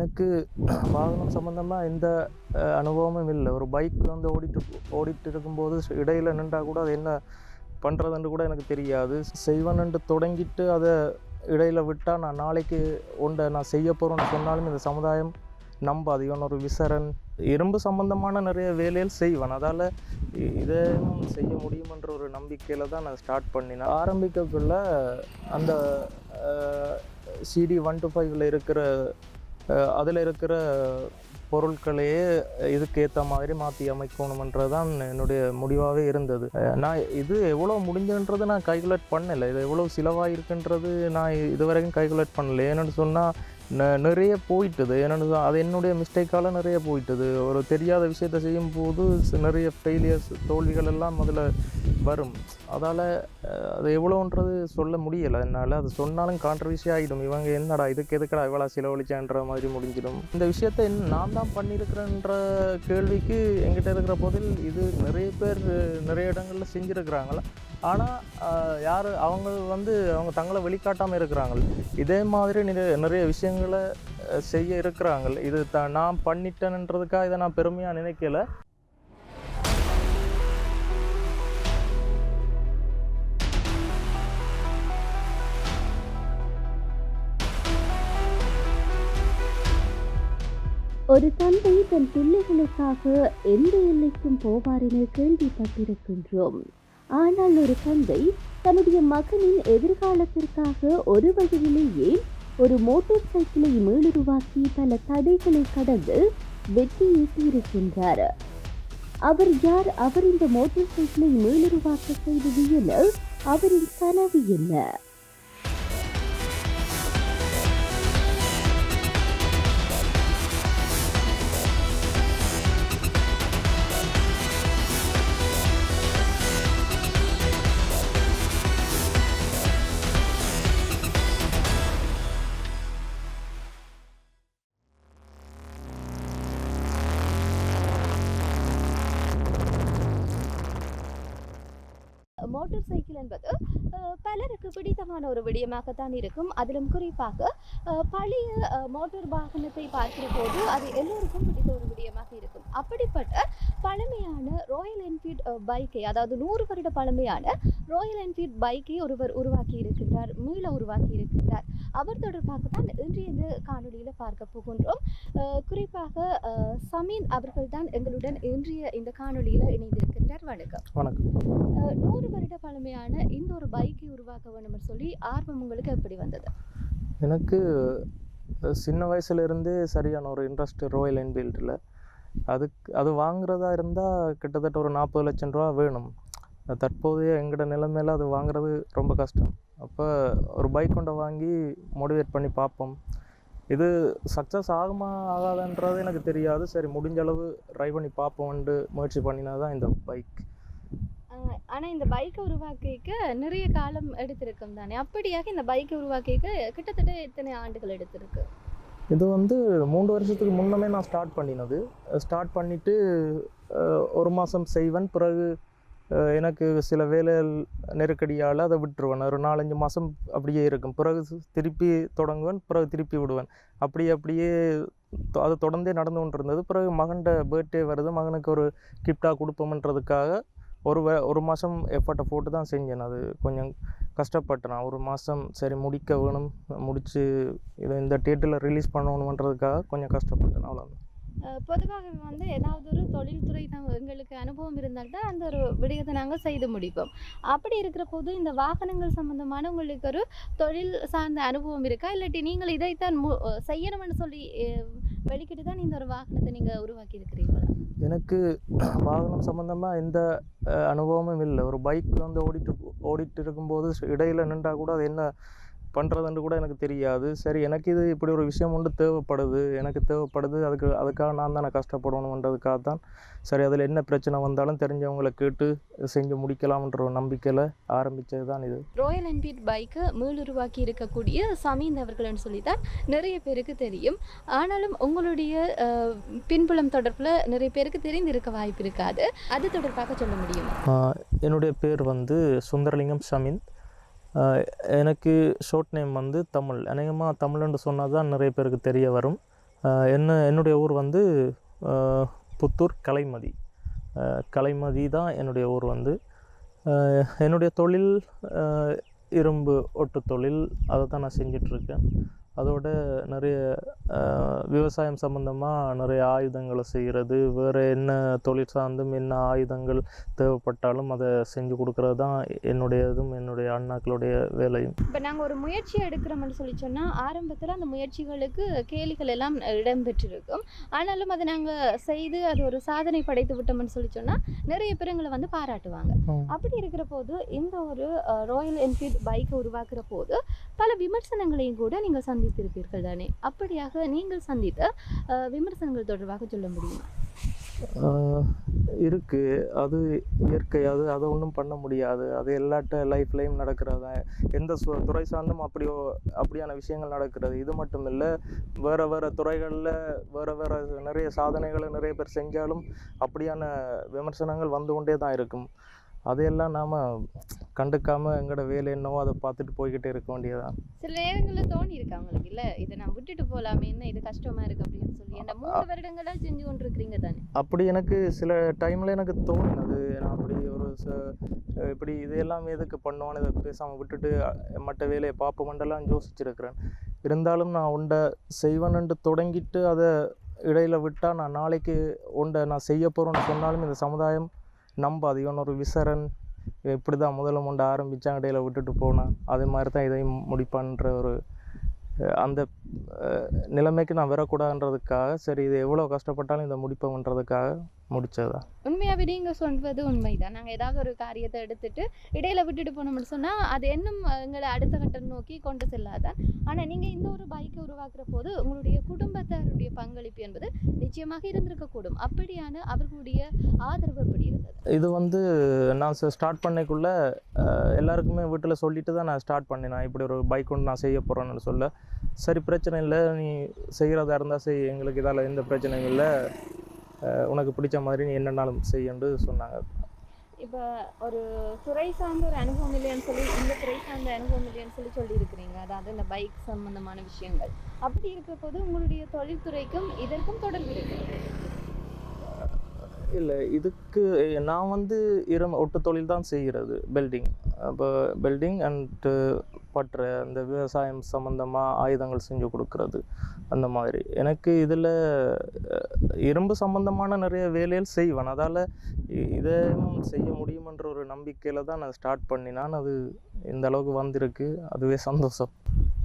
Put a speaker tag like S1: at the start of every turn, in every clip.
S1: எனக்கு வாகனம் சம்மந்தமாக எந்த அனுபவமும் இல்லை. ஒரு பைக் வந்து ஓடிட்டு ஓடிட்டு இருக்கும்போது இடையில் நின்றா கூட அது என்ன பண்ணுறதுன்னு கூட எனக்கு தெரியாது. செய்வனுன்ட்டு தொடங்கிட்டு அதை இடையில் விட்டால் நான் நாளைக்கு ஒன்றை நான் செய்ய போகிறேன்னு சொன்னாலும் இந்த சமுதாயம் நம்பாது. இவன் ஒரு விசரன். இரும்பு சம்பந்தமான நிறைய வேலைகள் செய்வேன். அதால் இதையும் செய்ய முடியுமன்ற ஒரு நம்பிக்கையில் தான் நான் ஸ்டார்ட் பண்ணினேன். ஆரம்பிக்கக்குள்ள அந்த சிடி ஒன் டு ஃபைவ்ல இருக்கிற அதில் இருக்கிற பொருட்களையே இதுக்கு ஏற்ற மாதிரி மாற்றி அமைக்கணுமன்றது தான் என்னுடைய முடிவாகவே இருந்தது. நான் இது எவ்வளோ முடிஞ்சுன்றது நான் கைகுலேட் பண்ணலை. இது எவ்வளோ சிலவாயிருக்குன்றது நான் இதுவரைக்கும் கைகுலேட் பண்ணலை. ஏன்னு சொன்னால் நிறைய போயிட்டது. என்னென்னு அது என்னுடைய மிஸ்டேக்கால் நிறைய போயிட்டது. ஒரு தெரியாத விஷயத்தை செய்யும் போது நிறைய ஃபெயிலியர்ஸ் தோல்விகள் எல்லாம் அதில் வரும். அதால் அது எவ்வளோன்றது சொல்ல முடியலை. என்னால் அது சொன்னாலும் கான்ட்ரவர்சி ஆகிடும் இவங்க என்னடா இதுக்கு எதுக்கடா இவ்வளோ செலவழிச்சான்ற மாதிரி முடிஞ்சிடும். இந்த விஷயத்தை நான் தான் பண்ணியிருக்கிறேன்ற கேள்விக்கு எங்கிட்ட இருக்கிற போதில் இது நிறைய பேர் நிறைய இடங்களில் செஞ்சுருக்கிறாங்களா ஆனால் யார் அவங்க வந்து அவங்க தங்களை வெளிக்காட்டாமல் இருக்கிறாங்க. இதே மாதிரி நிறைய நிறைய விஷயங்களை செய்ய இருக்கிறாங்க. இது த நான் பண்ணிட்டேன்ன்றதுக்காக இதை நான் பெருமையாக நினைக்கல.
S2: ஒரு தந்தை தன் பிள்ளைகளுக்காக எந்த எல்லைக்கும் போவார் என கேள்விப்பட்டிருக்கின்றோம். ஆனால் ஒரு தந்தை தன்னுடைய மகனின் எதிர்காலத்திற்காக ஒரு வழியிலேயே ஒரு மோட்டார் சைக்கிளை மேலுருவாக்கி பல தடைகளை கடந்து வெற்றி ஈட்டியிருக்கின்றார் அவர் யார்? அவர் இந்த மோட்டார் சைக்கிளை மேலுருவாக்க செய்தது என அவரின் கனவு என்ன? மோட்டார் சைக்கிள் என்பது பலருக்கு பிடித்தமான ஒரு விடயமாகத்தான் இருக்கும். அதிலும் குறிப்பாக பழைய மோட்டார் வாகனத்தை பார்க்கிற போது அது எல்லோருக்கும் பிடித்த ஒரு விடயமாக இருக்கும். அப்படிப்பட்ட பழமையான ராயல் என்ஃபீல்ட் பைக்கை அதாவது நூறு வருட பழமையான ராயல் என்ஃபீல்ட் பைக்கை ஒருவர் உருவாக்கி இருக்கின்றார் மீள உருவாக்கி இருக்கிறார். அவர் தொடர்பாகத்தான் இன்றைய இந்த காணொளியில் பார்க்க போகின்றோம். குறிப்பாக சமீன் அவர்கள் தான் எங்களுடன் இன்றைய இந்த காணொளியில் இணைந்திருக்கின்றார். வணக்கம்.
S1: வணக்கம்.
S2: நூறு வருட பழமையான இந்த ஒரு பைக்கை உருவாக்க வேணும்னு சொல்லி ஆர்வம் உங்களுக்கு எப்படி வந்தது?
S1: எனக்கு சின்ன வயசுலேருந்தே சரியான ஒரு இன்ட்ரெஸ்ட் ராயல் என்ஃபீல்டில் அதுக்கு அது வாங்குறதா இருந்தால் கிட்டத்தட்ட ஒரு நாற்பது லட்சம் ரூபா வேணும். தற்போதைய எங்களோட நிலைமையில அது வாங்குறது ரொம்ப கஷ்டம். அப்போ ஒரு பைக் கொண்ட வாங்கி மோட்டிவேட் பண்ணி பார்ப்போம். இது சக்ஸஸ் ஆகுமா ஆகாதுன்றது எனக்கு தெரியாது. சரி முடிஞ்ச அளவு ட்ரை பண்ணி பார்ப்போம்ன்ட்டு முயற்சி பண்ணினது தான் இந்த பைக்
S2: அஹ் ஆனா இந்த பைக்கை உருவாக்கிக்க நிறைய காலம் எடுத்திருக்கும் தானே? அப்படியாக இந்த பைக்கை உருவாக்கிக்க கிட்டத்தட்ட எத்தனை ஆண்டுகள் எடுத்திருக்கு?
S1: இது வந்து மூன்று வருஷத்துக்கு முன்னமே நான் ஸ்டார்ட் பண்ணினது. ஸ்டார்ட் பண்ணிவிட்டு ஒரு மாதம் செய்வேன். பிறகு எனக்கு சில வேலை நெருக்கடியால் அதை விட்டுருவேன். ஒரு நாலஞ்சு மாதம் அப்படியே இருக்கும். பிறகு திருப்பி தொடங்குவேன் பிறகு திருப்பி விடுவேன். அப்படி அப்படியே அது தொடர்ந்தே நடந்து கொண்டு இருந்தது பிறகு மகன்கிட்ட பர்த்டே வருது. மகனுக்கு ஒரு கிஃப்டாக கொடுப்போம்ன்றதுக்காக ஒரு வே ஒரு மாதம் எஃபர்ட்டை போட்டு தான் செஞ்சேன். அது கொஞ்சம் கஷ்டப்பட்டேன். நான் ஒரு மாதம் சரி முடிக்க வேணும். முடித்து இதை இந்த டேட்டில் ரிலீஸ் பண்ணணுன்றதுக்காக கொஞ்சம் கஷ்டப்பட்டேன். அவ்வளோதான்
S2: பொதுவாக வந்து ஏதாவது ஒரு தொழில்துறை நாங்கள் எங்களுக்கு அனுபவம் இருந்தால் தான் அந்த ஒரு விடயத்தை நாங்கள் செய்து முடிப்போம். அப்படி இருக்கிற போது இந்த வாகனங்கள் சம்மந்தமான உங்களுக்கு ஒரு தொழில் சார்ந்த அனுபவம் இருக்கா? இல்லாட்டி நீங்கள் இதைத்தான் மு செய்யணும்னு சொல்லி வெளிக்கிட்டு தான் இந்த ஒரு வாகனத்தை நீங்கள் உருவாக்கி இருக்கிறீங்களா
S1: எனக்கு வாகனம் சம்மந்தமாக எந்த அனுபவமும் இல்லை. ஒரு பைக் வந்து ஓடிட்டு ஓடிட்டு இருக்கும்போது இடையில் நின்றா கூட அது என்ன பண்ணுறதுன்னு கூட எனக்கு தெரியாது. சரி எனக்கு இது இப்படி ஒரு விஷயம் ஒன்று தேவைப்படுது. எனக்கு தேவைப்படுது. அதுக்கு அதுக்காக நான் தானே கஷ்டப்படணுன்றதுக்காக தான் சரி அதில் என்ன பிரச்சனை வந்தாலும் தெரிஞ்சவங்களை கேட்டு செஞ்சு முடிக்கலாம்ன்ற ஒரு நம்பிக்கையில் ஆரம்பித்தது தான் இது
S2: ராயல் என்ஃபீல்ட் பைக்கை மீளுருவாக்கி இருக்கக்கூடிய சமீந்த் அவர்கள்னு சொல்லி தான் நிறைய பேருக்கு தெரியும். ஆனாலும் உங்களுடைய பின்புலம் தொடர்பில் நிறைய பேருக்கு தெரிந்திருக்க வாய்ப்பு இருக்காது. அது தொடர்பாக சொல்ல முடியுமா?
S1: என்னுடைய பேர் வந்து சுந்தரலிங்கம் ஷமிந்த் ஆஹ் எனக்கு ஷார்ட் நேம் வந்து தமிழ். அநேகமாக தமிழ்னு சொன்னால் தான் நிறைய பேருக்கு தெரிய வரும். என்ன என்னுடைய ஊர் வந்து புத்தூர் கலைமதி. கலைமதி தான் என்னுடைய ஊர் வந்து. என்னுடைய தொழில் இரும்பு ஒட்டு தொழில் அதை தான் நான் செஞ்சிட்ருக்கேன். அதோட நிறைய விவசாயம் சம்மந்தமாக நிறைய ஆயுதங்களை செய்கிறது வேறு என்ன தொழில் சார்ந்தும் என்ன ஆயுதங்கள் தேவைப்பட்டாலும் அதை செஞ்சு கொடுக்கறது தான் என்னுடையதும் என்னுடைய அண்ணாக்களுடைய வேலையும்.
S2: இப்போ நாங்கள் ஒரு முயற்சி எடுக்கிறோம்னு சொல்லி சொன்னால் ஆரம்பத்தில் அந்த முயற்சிகளுக்கு கேலிகள் எல்லாம் இடம்பெற்றிருக்கும். ஆனாலும் அதை நாங்கள் செய்து அது ஒரு சாதனை படைத்து விட்டோம்னு சொல்லி சொன்னால் நிறைய பேர் எங்களை வந்து பாராட்டுவாங்க. அப்படி இருக்கிற போது இந்த ஒரு ராயல் என்ஃபீல்ட் பைக்கை உருவாக்குற போது பல விமர்சனங்களையும் கூட நீங்கள் சந்தித்திருப்பீர்கள் தானே அப்படியாக நீங்கள் சந்தித்த விமர்சனங்கள் தொடர்பாக சொல்ல முடியுமா?
S1: இருக்கு. அது இயற்கை. அது அதை ஒன்றும் பண்ண முடியாது. அது எல்லாட்ட லைஃப்லேயும் நடக்கிறது. எந்த சு துறை சார்ந்தும் அப்படியோ அப்படியான விஷயங்கள் நடக்கிறது. இது மட்டும் இல்லை வேறு வேறு துறைகளில் வேறு வேறு நிறைய சாதனைகளை நிறைய பேர் செஞ்சாலும் அப்படியான விமர்சனங்கள் வந்து கொண்டே தான் இருக்கும். அதையெல்லாம் நாம் கண்டுக்காமல் எங்களோட வேலை என்னவோ அதை பார்த்துட்டு போய்கிட்டே இருக்க வேண்டியதுதான்.
S2: சில நேரங்களில் தோணி இருக்கா உங்களுக்கு இல்லை? இதை நான் விட்டுட்டு போகலாமே என்ன இது கஷ்டமா இருக்கு அப்படின்னு சொல்லி. அந்த மூணு வருடங்களா செஞ்சு கொண்டு இருக்கிறீங்க தானே?
S1: அப்படி எனக்கு சில டைமில் எனக்கு தோணுனது. நான் அப்படி ஒரு ச இப்படி இதையெல்லாம் எதுக்கு பண்ணுவான்னு இதை பேசாமல் விட்டுட்டு மற்ற வேலையை பார்ப்போமெண்டெல்லாம் யோசிச்சிருக்கிறேன். இருந்தாலும் நான் உண்டை செய்வேன்ட்டு தொடங்கிட்டு அதை இடையில விட்டால் நான் நாளைக்கு உண்டை நான் செய்ய போகிறேன்னு சொன்னாலும் இந்த சமுதாயம் நம்பாது. இவன் ஒரு விசரன். இப்படி தான் முதல்ல முண்டை ஆரம்பித்தான் இடையில விட்டுட்டு போனான் அதே மாதிரி தான் இதையும் முடிப்பான்ற ஒரு அந்த நிலைமைக்கு நான் வரக்கூடாதுன்றதுக்காக சரி இது எவ்வளோ கஷ்டப்பட்டாலும் இதை முடிப்போம்ன்றதுக்காக முடிச்சது? தான்
S2: உண்மையாவே நீங்க சொல்வது உண்மைதான். நாங்க ஏதாவது ஒரு காரியத்தை எடுத்துட்டு இடையில விட்டுட்டு போனோம்னு சொன்னா அது இன்னும் எங்களை அடுத்த கட்டம் நோக்கி கொண்டு செல்லாதான் ஆனா நீங்க இந்த ஒரு பைக்கை உருவாக்குற போது உங்களுடைய குடும்பத்தாருடைய பங்களிப்பு என்பது நிச்சயமாக இருந்திருக்க கூடும் அப்படியான அவர்களுடைய ஆதரவு எப்படி இருந்தது?
S1: இது வந்து நான் ஸ்டார்ட் பண்ணக்குள்ள எல்லாருக்குமே வீட்டில் சொல்லிட்டு தான் நான் ஸ்டார்ட் பண்ணேன். நான் இப்படி ஒரு பைக் ஒன்று நான் செய்ய போகிறேன்னு சொல்ல. சரி பிரச்சனை இல்லை. நீ செய்கிறதா இருந்தால் செய். எங்களுக்கு இதால் எந்த பிரச்சனையும் இல்லை. உனக்கு பிடிச்ச மாதிரி நீ என்னன்னாலும் செய்யண்டு சொன்னாங்க.
S2: இப்போ ஒரு துறை சார்ந்த ஒரு அனுபவம் இல்லைன்னு சொல்லி இந்த துறை சார்ந்த அனுபவம் இல்லைன்னு சொல்லி சொல்லியிருக்கிறீங்க. அதாவது இந்த பைக் சம்பந்தமான விஷயங்கள். அப்படி இருக்கிற போது உங்களுடைய தொழில்துறைக்கும் இதற்கும் தொடர்பு இருக்கு.
S1: இல்லை இதுக்கு நான் வந்து இரம் ஒட்டு தொழில் தான் செய்கிறது பில்டிங் அப்போ பில்டிங் அண்டு பற்ற இந்த விவசாயம் சம்மந்தமாக ஆயுதங்கள் செஞ்சு கொடுக்கறது அந்த மாதிரி. எனக்கு இதில் இரும்பு சம்மந்தமான நிறைய வேலைகள் செய்வேன். அதால் இதையும் செய்ய முடியுமன்ற ஒரு நம்பிக்கையில் தான் நான் ஸ்டார்ட் பண்ணினான் அது இந்த அளவுக்கு வந்திருக்கு. அதுவே சந்தோஷம்.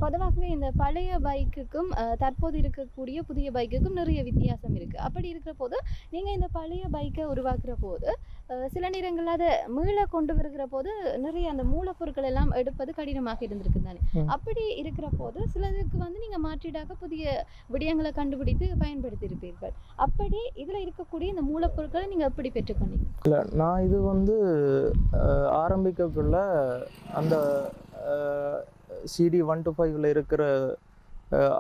S2: பொதுவாகவே இந்த பழைய பைக்குக்கும் தற்போது இருக்கக்கூடிய புதிய பைக்குக்கும் நிறைய வித்தியாசம் இருக்கு. அப்படி இருக்கிற போது நீங்க இந்த பழைய பைக்கை உருவாக்குற போது சில நேரங்களில் அதை மீள கொண்டு வருகிற போது நிறைய அந்த மூலப்பொருட்கள் எல்லாம் எடுப்பது கடினமாக இருந்திருக்கு தானே. அப்படி இருக்கிற போது சிலதுக்கு வந்து நீங்க மாற்றீடாக புதிய விடயங்களை கண்டுபிடித்து பயன்படுத்தி இருப்பீர்கள் அப்படி இதுல இருக்கக்கூடிய இந்த மூலப்பொருட்களை நீங்க எப்படி பெற்றுக்கொண்டீங்க
S1: இல்லை நான் இது வந்து ஆரம்பிக்கக்குள்ள அந்த சிடி ஒன் டு ஃபைவ்ல இருக்கிற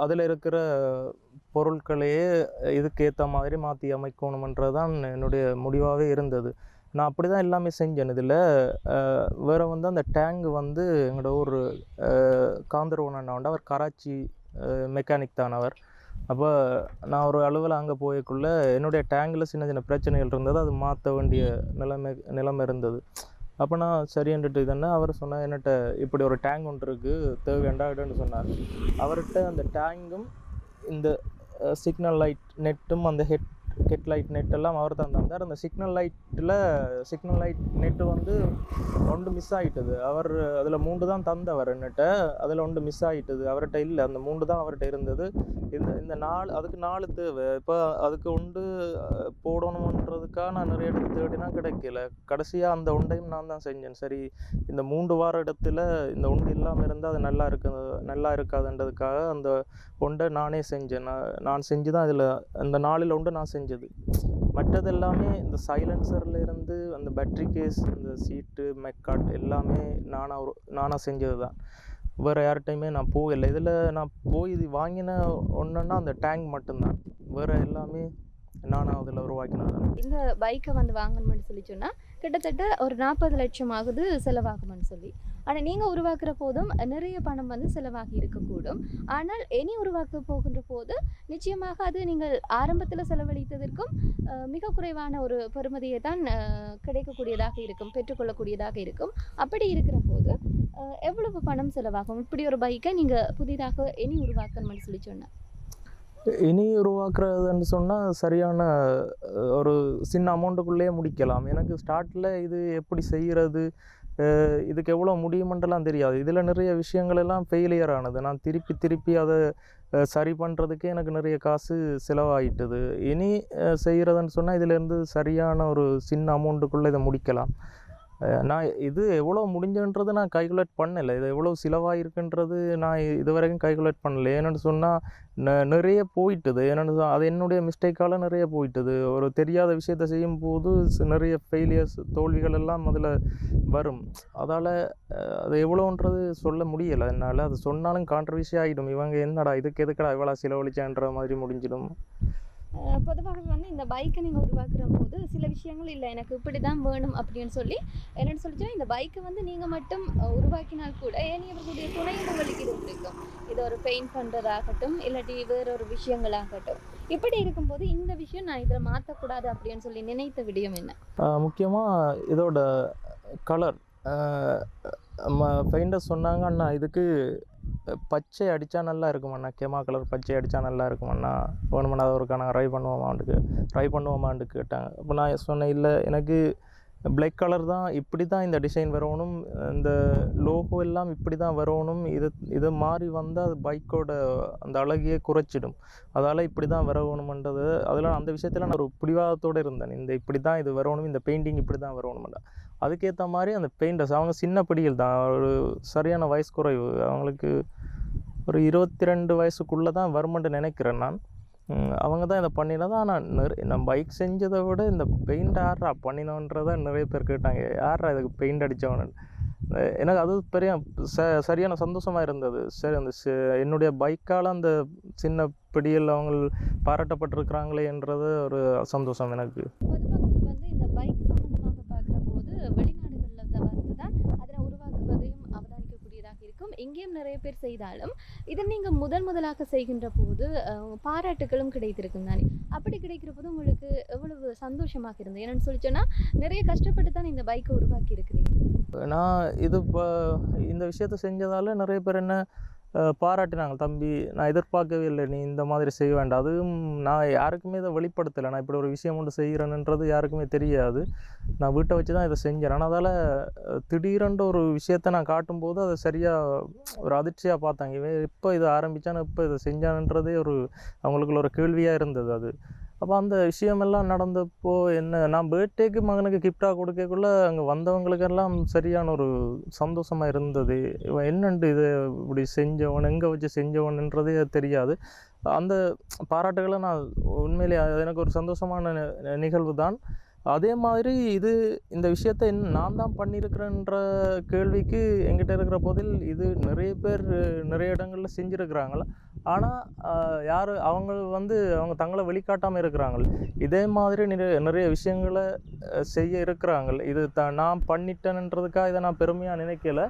S1: அதில் இருக்கிற பொருட்களையே இதுக்கு ஏற்ற மாதிரி மாற்றி அமைக்கணுமன்றது தான் என்னுடைய முடிவாகவே இருந்தது. நான் அப்படி தான் எல்லாமே செஞ்சேன். இதில் வேறு வந்து அந்த டேங்கு வந்து எங்களோட ஒரு காந்தரவன் அண்ணா அவர் கராச்சி மெக்கானிக் தான் அவர். அப்போ நான் ஒரு அளவில் அங்கே போயக்குள்ளே என்னுடைய டேங்கில் சின்ன சின்ன பிரச்சனைகள் இருந்தது. அது மாற்ற வேண்டிய நிலைமை நிலைமை இருந்தது. அப்போ நான் சரின்ட்டு இதுன்னா? அவர் சொன்னார் என்னட்ட இப்படி ஒரு டேங்க் ஒன்று இருக்குது தேவையாண்டா இடன்னு சொன்னார். அவர்கிட்ட அந்த டேங்கும் இந்த சிக்னல் லைட் நெட்டும் அந்த ஹெட் ஹெட் லைட் நெட் எல்லாம் அவர் தான் தந்தார். அந்த சிக்னல் லைட்டில் சிக்னல் லைட் நெட்டு வந்து ஒன்று மிஸ் ஆகிட்டது அவர் அதில் மூன்று தான் தந்தவர் என்னட்ட. அதில் ஒன்று மிஸ் ஆகிட்டது அவர்கிட்ட இல்லை. அந்த மூன்று தான் அவர்கிட்ட இருந்தது. இந்த இந்த நாலு அதுக்கு நாலு தேவை. இப்போ அதுக்கு உண்டு போடணுன்றதுக்காக நான் நிறைய இடத்துல தேடினா கிடைக்கல. கடைசியாக அந்த உண்டையும் நான் தான் செஞ்சேன். சரி இந்த மூன்று வார இடத்துல இந்த உண்டு இல்லாமல் இருந்தால் அது நல்லா இருக்கு நல்லா இருக்காதுன்றதுக்காக அந்த உண்டை நானே செஞ்சேன். நான் நான் செஞ்சு தான் இதில் அந்த நாளில் உண்டு நான் செஞ்சேன். மற்றது எல்லாமே இந்த சைலன்சர்ல இருந்து அந்த பேட்ரி கேஸ் இந்த சீட்டு மெக்காட் எல்லாமே நானாக ஒரு நானாக செஞ்சது தான் வேறு யார்கிட்டையுமே நான் போகலை. இதில் நான் போய் இது வாங்கின ஒன்றுன்னா அந்த டேங்க் மட்டும்தான். வேறு எல்லாமே நானும் அதில் உருவாக்கினாங்க
S2: இந்த பைக்கை வந்து வாங்கணும்னு சொல்லி சொன்னால் கிட்டத்தட்ட ஒரு நாற்பது லட்சம் ஆகுது செலவாகும்னு சொல்லி. ஆனால் நீங்கள் உருவாக்குற போதும் நிறைய பணம் வந்து செலவாகி இருக்கக்கூடும். ஆனால் இனி உருவாக்க போகின்ற போது நிச்சயமாக அது நீங்கள் ஆரம்பத்தில் செலவழித்ததற்கும் அஹ், மிக குறைவான ஒரு பெருமதியை தான் அஹ், கிடைக்கக்கூடியதாக இருக்கும் பெற்றுக்கொள்ளக்கூடியதாக இருக்கும். அப்படி இருக்கிற போது எவ்வளவு பணம் செலவாகும்? இப்படி ஒரு பைக்கை நீங்கள் புதிதாக இனி உருவாக்கணும்னு சொல்லி சொன்னேன்
S1: இனி உருவாக்குறதுன்னு சொன்னால் சரியான ஒரு சின்ன அமௌண்ட்டுக்குள்ளேயே முடிக்கலாம். எனக்கு ஸ்டார்ட்டில் இது எப்படி செய்கிறது இதுக்கு எவ்வளோ முடியுமென்றலாம் தெரியாது. இதில் நிறைய விஷயங்கள் எல்லாம் ஃபெயிலியர் ஆனது. நான் திருப்பி திருப்பி அதை சரி பண்ணுறதுக்கே எனக்கு நிறைய காசு செலவாயிட்டுது. இனி செய்கிறதுன்னு சொன்னால் இதிலேருந்து சரியான ஒரு சின்ன அமௌண்ட்டுக்குள்ளே இதை முடிக்கலாம். நான் இது எவ்வளோ முடிஞ்சன்றது நான் கால்குலேட் பண்ணலை. இது எவ்வளோ செலவாயிருக்குன்றது நான் இது வரைக்கும் கால்குலேட் பண்ணல. ஏன்னு சொன்னால் ந- நிறைய போயிட்டுது. என்னென்னு சொ- அது என்னுடைய மிஸ்டேக்கால் நிறைய போயிட்டுது. ஒரு தெரியாத விஷயத்த செய்யும் போது நிறைய ஃபெயிலியர்ஸ் தோல்விகள் எல்லாம் அதில் வரும். அதால் அது எவ்வளோன்றது சொல்ல முடியலை. என்னால் அது சொன்னாலும் கான்ட்ரவர்சி ஆகிடும் இவங்க என்னடா இதுக்கு எதுக்கடா இவ்வளோ செலவழிச்சான்ற மாதிரி முடிஞ்சிடும்.
S2: பொதுவாக வந்து இந்த பைக்கை நீங்கள் உருவாக்குற போது சில விஷயங்கள் இல்லை எனக்கு இப்படி தான் வேணும் அப்படின்னு சொல்லி என்னென்னு சொல்லிச்சுன்னா இந்த பைக்கை வந்து நீங்கள் மட்டும் உருவாக்கினால் கூட ஏனியவர்களுடைய துணையும் உங்களுக்கு இது பிடிக்கும் இது ஒரு பெயிண்ட் பண்ணுறதாகட்டும் இல்லாட்டி வேற ஒரு விஷயங்களாகட்டும். இப்படி இருக்கும்போது இந்த விஷயம் நான் இதில் மாற்றக்கூடாது அப்படின்னு சொல்லி நினைத்த விடயம் என்ன?
S1: முக்கியமாக இதோட கலர் பெயிண்டர் சொன்னாங்க அண்ணா இதுக்கு பச்சை அடித்தா நல்லா இருக்குமாண்ணா? கெமா கலர் பச்சை அடித்தா நல்லா இருக்குமாண்ணா? வேணுமாண்ணா அதை ஒருக்கா நாங்கள் ட்ரை பண்ணுவோமான்ட்டு ட்ரை பண்ணுவோமான்ட்டு கேட்டாங்க. அப்போ நான் சொன்னேன் இல்லை எனக்கு பிளாக் கலர் தான் இப்படி தான் இந்த டிசைன் வரணும். இந்த லோகோ எல்லாம் இப்படி தான் வரணும். இது இது மாறி வந்தால் அது பைக்கோட அந்த அழகையே குறைச்சிடும். அதால் இப்படி தான் வரணுமன்றது அதில் அந்த விஷயத்தில் நான் ஒரு பிடிவாதத்தோடு இருந்தேன். இந்த இப்படி தான் இது வரணும் இந்த பெயிண்டிங் இப்படி தான் வரணும்டா அதுக்கேற்ற மாதிரி அந்த பெயிண்டர்ஸ் அவங்க சின்ன பிடிகள் தான். ஒரு சரியான வயசு குறைவு. அவங்களுக்கு ஒரு இருபத்தி ரெண்டு வயசுக்குள்ளே தான் வருமெண்ட்டு நினைக்கிறேன் நான். அவங்க தான் இதை பண்ணினது. ஆனால் நிறைய நான் பைக் செஞ்சதை விட இந்த பெயிண்ட் யாரா பண்ணினோன்றதை நிறைய பேர் கேட்டாங்க. யாரா இதுக்கு பெயிண்ட் அடித்தவனு எனக்கு அது பெரிய ச சரியான சந்தோஷமாக இருந்தது. சரி அந்த என்னுடைய பைக்கால் அந்த சின்ன பிடியில் அவங்க பாராட்டப்பட்டிருக்கிறாங்களேன்றது ஒரு சந்தோஷம் எனக்கு
S2: பொதுவாகவே வந்து இந்த பைக் சம்பந்தமாக பார்க்குற போது வெளிநாடுகளில் தான் வந்து தான் அதனை உருவாக்குவதையும் எங்கேயும் நிறைய பேர் செய்தாலும் இதை நீங்கள் முதல் முதலாக செய்கின்ற போது பாராட்டுகளும் கிடைத்திருக்கும் தானே? அப்படி கிடைக்கிற போது உங்களுக்கு எவ்வளவு சந்தோஷமாக இருந்தது? என்னன்னு சொல்லி சொன்னால் நிறைய கஷ்டப்பட்டு தான் இந்த பைக்கை உருவாக்கி இருக்கிறீங்க
S1: நான் இது இப்போ இந்த விஷயத்த செஞ்சதால் நிறைய பேர் என்ன பாராட்டினாங்க தம்பி நான் எதிர்பார்க்கவே இல்லை நீ இந்த மாதிரி செய்ய வேண்டாம். அதுவும் நான் யாருக்குமே இதை வெளிப்படுத்தலை. நான் இப்படி ஒரு விஷயம் ஒன்று செய்கிறேன்ன்றது யாருக்குமே தெரியாது. நான் வீட்டை வச்சு தான் இதை செஞ்சேன். ஆனால் அதால் திடீரென்ற ஒரு விஷயத்தை நான் காட்டும்போது அதை சரியாக ஒரு அதிர்ச்சியாக பார்த்தாங்க. இவன் எப்போ இதை ஆரம்பித்தானு இப்போ இதை செஞ்சானன்றதே ஒரு அவங்களுக்குள்ள ஒரு கேள்வியாக இருந்தது அது. அப்போ அந்த விஷயமெல்லாம் நடந்தப்போ என்ன நான் பேர்த்டேக்கு மகனுக்கு கிஃப்டாக கொடுக்கக்குள்ள அங்கே வந்தவங்களுக்கெல்லாம் சரியான ஒரு சந்தோஷமாக இருந்தது. இவன் என்னண்டு இது இப்படி செஞ்சவன் எங்கே வச்சு செஞ்சவன்ன்றதே தெரியாது. அந்த பாராட்டுகளை நான் உண்மையிலே அது எனக்கு ஒரு சந்தோஷமான நிகழ்வு தான் அதே மாதிரி இது இந்த விஷயத்தை நான் தான் பண்ணியிருக்கிறேன்ற கேள்விக்கு எங்கிட்ட இருக்கிற போதில் இது நிறைய பேர் நிறைய இடங்களில் செஞ்சுருக்கிறாங்களா ஆனால் யார் அவங்க வந்து அவங்க தங்களை வெளிக்காட்டாமல் இருக்கிறாங்க இதே மாதிரி நிறைய நிறைய விஷயங்களை செய்ய இருக்கிறாங்க இது த நான் பண்ணிட்டேன்ன்றதுக்காக இதை நான் பெருமையாக நினைக்கல.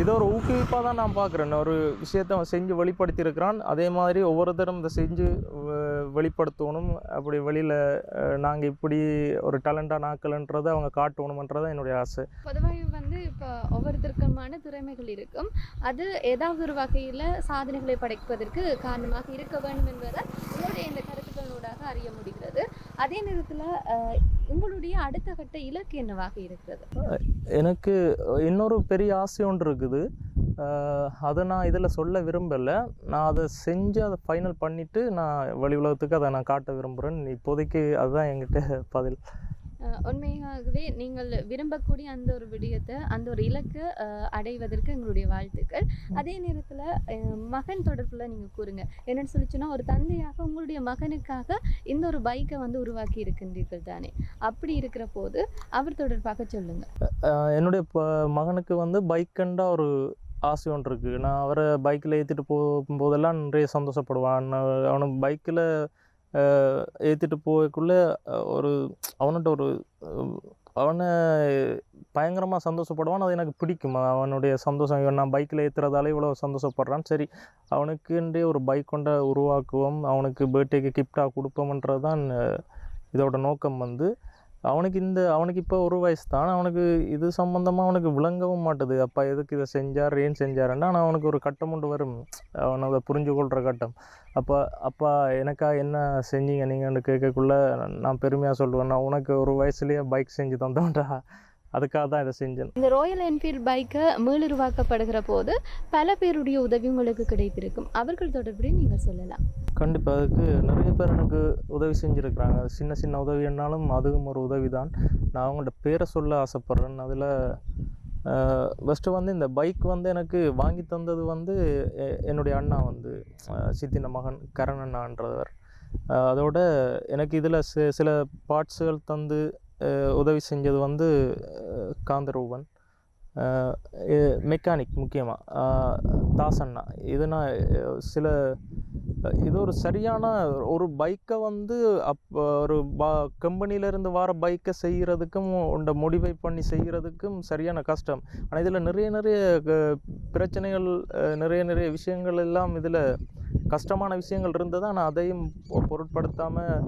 S1: இதை ஒரு ஊக்குவிப்பாக தான் நான் பார்க்குறேன் ஒரு விஷயத்தை அவன் செஞ்சு வெளிப்படுத்தியிருக்கிறான். அதே மாதிரி ஒவ்வொருத்தரும் இதை செஞ்சு வெளிப்படுத்தணும். அப்படி வெளியில் நாங்கள் இப்படி ஒரு டேலண்டாக நாக்கலன்றதை அவங்க காட்டணுமன்றதான் என்னுடைய ஆசை.
S2: பொதுவாக வந்து இப்போ ஒவ்வொருத்தருக்குமான திறமைகள் இருக்கும். அது ஏதாவது ஒரு வகையில் சாதனைகளை படைப்பதற்கு காரணமாக இருக்க வேண்டும் என்பதை உங்களுடைய இந்த கருத்துக்களூடாக அறிய முடிகிறது. அதே நேரத்தில் உங்களுடைய அடுத்த கட்ட இலக்கு என்னவாக இருக்கிறது?
S1: எனக்கு இன்னொரு பெரிய ஆசை ஒன்று இருக்குது. அதை நான் இதில் சொல்ல விரும்பலை. நான் அதை செஞ்சு அதை ஃபைனல் பண்ணிவிட்டு நான் வெளி உலகத்துக்கு அதை நான் காட்ட விரும்புகிறேன் இப்போதைக்கு அதுதான் என்கிட்ட பதில்.
S2: உண்மையாகவே நீங்கள் விரும்பக்கூடிய அந்த ஒரு விடயத்தை அந்த ஒரு இலக்கை அடைவதற்கு எங்களுடைய வாழ்த்துக்கள். அதே நேரத்தில் மகன் தொடர்பில் நீங்கள் கூறுங்க. என்னன்னு சொல்லிச்சுன்னா ஒரு தந்தையாக உங்களுடைய மகனுக்காக இந்த ஒரு பைக்கை வந்து உருவாக்கி இருக்கின்றீர்கள் தானே. அப்படி இருக்கிற போது அவர் தொடர்பாக சொல்லுங்க.
S1: அஹ் என்னுடைய மகனுக்கு வந்து பைக்குண்டா ஒரு ஆசை ஒன்று இருக்குது நான் அவரை பைக்கில் ஏற்றிட்டு போகும்போதெல்லாம் நிறைய சந்தோஷப்படுவான். அவனுக்கு பைக்கில் ஏற்றிட்டு போகக்குள்ளே ஒரு அவன்கிட்ட ஒரு அவனை பயங்கரமாக சந்தோஷப்படுவான். அது எனக்கு பிடிக்கும். அவனுடைய சந்தோஷம் இவன் நான் பைக்கில் ஏற்றுறதால இவ்வளோ சந்தோஷப்படுறான். சரி அவனுக்குன்றே ஒரு பைக் கொண்ட உருவாக்குவோம். அவனுக்கு பர்த்டேக்கு கிஃப்டாக கொடுப்போம்ன்றது தான் இதோட நோக்கம் வந்து அவனுக்கு இந்த அவனுக்கு இப்போ ஒரு வயசு தான் அவனுக்கு இது சம்மந்தமாக அவனுக்கு விளங்கவும் மாட்டுது. அப்பா எதுக்கு இதை செஞ்சார் ஏன் செஞ்சாருன்னா ஆனால் அவனுக்கு ஒரு கட்டம் ஒன்று வரும். அவனை அதை புரிஞ்சு கொள்கிற கட்டம். அப்போ அப்பா எனக்கா என்ன செஞ்சீங்க நீங்கன்னு கேட்கக்குள்ள நான் பெருமையாக சொல்லுவேன். நான் உனக்கு ஒரு வயசுலேயே பைக் செஞ்சு தந்தோன்டா அதுக்காக தான் இதை செஞ்சேன்.
S2: இந்த ராயல் என்ஃபீல்ட் பைக்கை மீளுருவாக்கப்படுகிற போது பல பேருடைய உதவி உங்களுக்கு கிடைத்திருக்கும். அவர்கள் தொடர்புடைய நீங்கள் சொல்லலாம்.
S1: கண்டிப்பாக அதுக்கு நிறைய பேர் எனக்கு உதவி செஞ்சுருக்கிறாங்க. சின்ன சின்ன உதவின்னாலும் அதுவும் ஒரு உதவி தான் நான் அவங்கள்ட்ட பேரை சொல்ல ஆசைப்பட்றேன். அதில் ஃபஸ்ட்டு வந்து இந்த பைக் வந்து எனக்கு வாங்கி தந்தது வந்து என்னுடைய அண்ணா வந்து சித்தின மகன் கரண் அண்ணான்றவர். அதோட எனக்கு இதில் சில பார்ட்ஸுகள் தந்து உதவி செஞ்சது வந்து காந்தரூபன். மெக்கானிக் முக்கியமாக தாசண்ணா இது நான் சில இது ஒரு சரியான ஒரு பைக்கை வந்து அப் ஒரு பா கம்பெனியிலேருந்து வர பைக்கை செய்கிறதுக்கும் உண்ட முடிவை பண்ணி செய்கிறதுக்கும் சரியான கஷ்டம். ஆனால் இதில் நிறைய நிறைய க- பிரச்சனைகள் நிறைய நிறைய விஷயங்கள் எல்லாம் இதில் கஷ்டமான விஷயங்கள் இருந்தது. ஆனால் அதையும் பொ- பொருட்படுத்தாமல்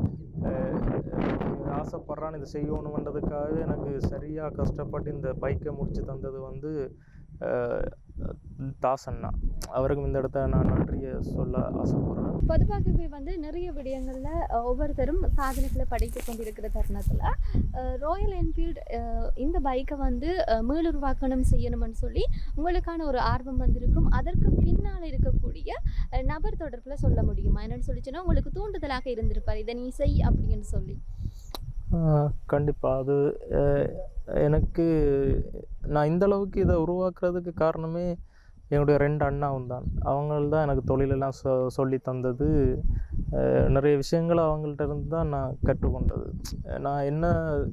S1: ஆசைப்பட்றான் இதை செய்யணுன்றதுக்காக எனக்கு சரியாக கஷ்டப்பட்டு இந்த பைக்கை முடித்து தந்தது வந்து தாசண்ணா அவருக்கும் இந்த இடத்த நான் நன்றியை சொல்ல ஆசைப்படுறேன்.
S2: பொதுவாகவே வந்து நிறைய விடயங்களில் ஒவ்வொருத்தரும் சாதனைகளை படைத்து கொண்டிருக்கிற தருணத்தில் ராயல் என்ஃபீல்டு இந்த பைக்கை வந்து மீளுருவாக்கணும் செய்யணும்னு சொல்லி உங்களுக்கான ஒரு ஆர்வம் வந்திருக்கும். அதற்கு பின்னால் இருக்கக்கூடிய நபர் தொடர்பில் சொல்ல முடியுமா? என்னன்னு சொல்லிச்சுன்னா உங்களுக்கு தூண்டுதலாக இருந்திருப்பார். இதை நீ செய் அப்படின்னு சொல்லி.
S1: கண்டிப்பாக அது எனக்கு நான் இந்த அளவுக்கு இதை உருவாக்குறதுக்கு காரணமே என்னுடைய ரெண்டு அண்ணாவும் தான். அவங்கள் தான் எனக்கு தொழிலெல்லாம் சொ சொல்லி தந்தது. நிறைய விஷயங்களை அவங்கள்ட்ட இருந்து தான் நான் கற்றுக்கொண்டது. நான் என்ன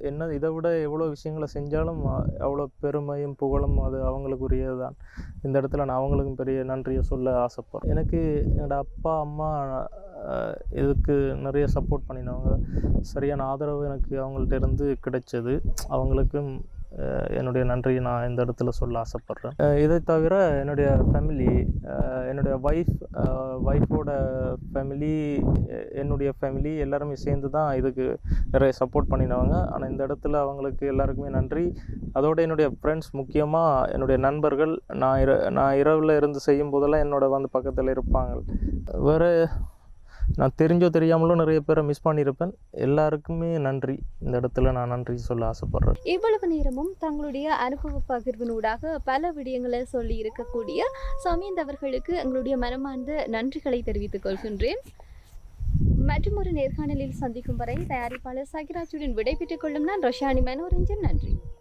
S1: என்ன இதை விட எவ்வளோ விஷயங்களை செஞ்சாலும் அவ்வளோ பெருமையும் புகழும் அது அவங்களுக்குரியது தான். இந்த இடத்துல நான் அவங்களுக்கும் பெரிய நன்றியை சொல்ல ஆசைப்படுறேன். எனக்கு என்னோட அப்பா அம்மா இதுக்கு நிறைய சப்போர்ட் பண்ணினவங்க. சரியான ஆதரவு எனக்கு அவங்கள்ட்ட இருந்து கிடைச்சது. அவங்களுக்கும் என்னுடைய நன்றியை நான் இந்த இடத்துல சொல்ல ஆசைப்பட்றேன். இதை தவிர என்னுடைய ஃபேமிலி என்னுடைய ஒய்ஃப் ஒய்ஃபோட ஃபேமிலி என்னுடைய ஃபேமிலி எல்லாருமே சேர்ந்து தான் இதுக்கு நிறைய சப்போர்ட் பண்ணினவங்க. ஆனால் இந்த இடத்துல அவங்களுக்கு எல்லாருக்குமே நன்றி. அதோட என்னுடைய ஃப்ரெண்ட்ஸ் முக்கியமாக என்னுடைய நண்பர்கள். நான் இர நான் இரவில் இருந்து செய்யும் போதெல்லாம் என்னோட வந்து பக்கத்தில் இருப்பாங்க. வேறு நான் தெரிஞ்சோ தெரியாமலோ நிறைய பேரை மிஸ் பண்ணியிருப்பேன். எல்லாருக்குமே நன்றி. இந்த இடத்துல நான் நன்றி சொல்ல ஆசைப்பட்றேன்.
S2: இவ்வளவு நேரமும் தங்களுடைய அனுபவ பகிர்வினூடாக பல விடயங்களை சொல்லி இருக்கக்கூடிய சமீந்த் அவர்களுக்கு எங்களுடைய மனமார்ந்த நன்றிகளை தெரிவித்துக் கொள்கின்றேன். மற்றும் ஒரு நேர்காணலில் சந்திக்கும் வரை தயாரிப்பாளர் சகிராஜுடன் விடைபெற்றுக் கொள்ளும் நான் ரொஷானி மனோரஞ்சன். நன்றி.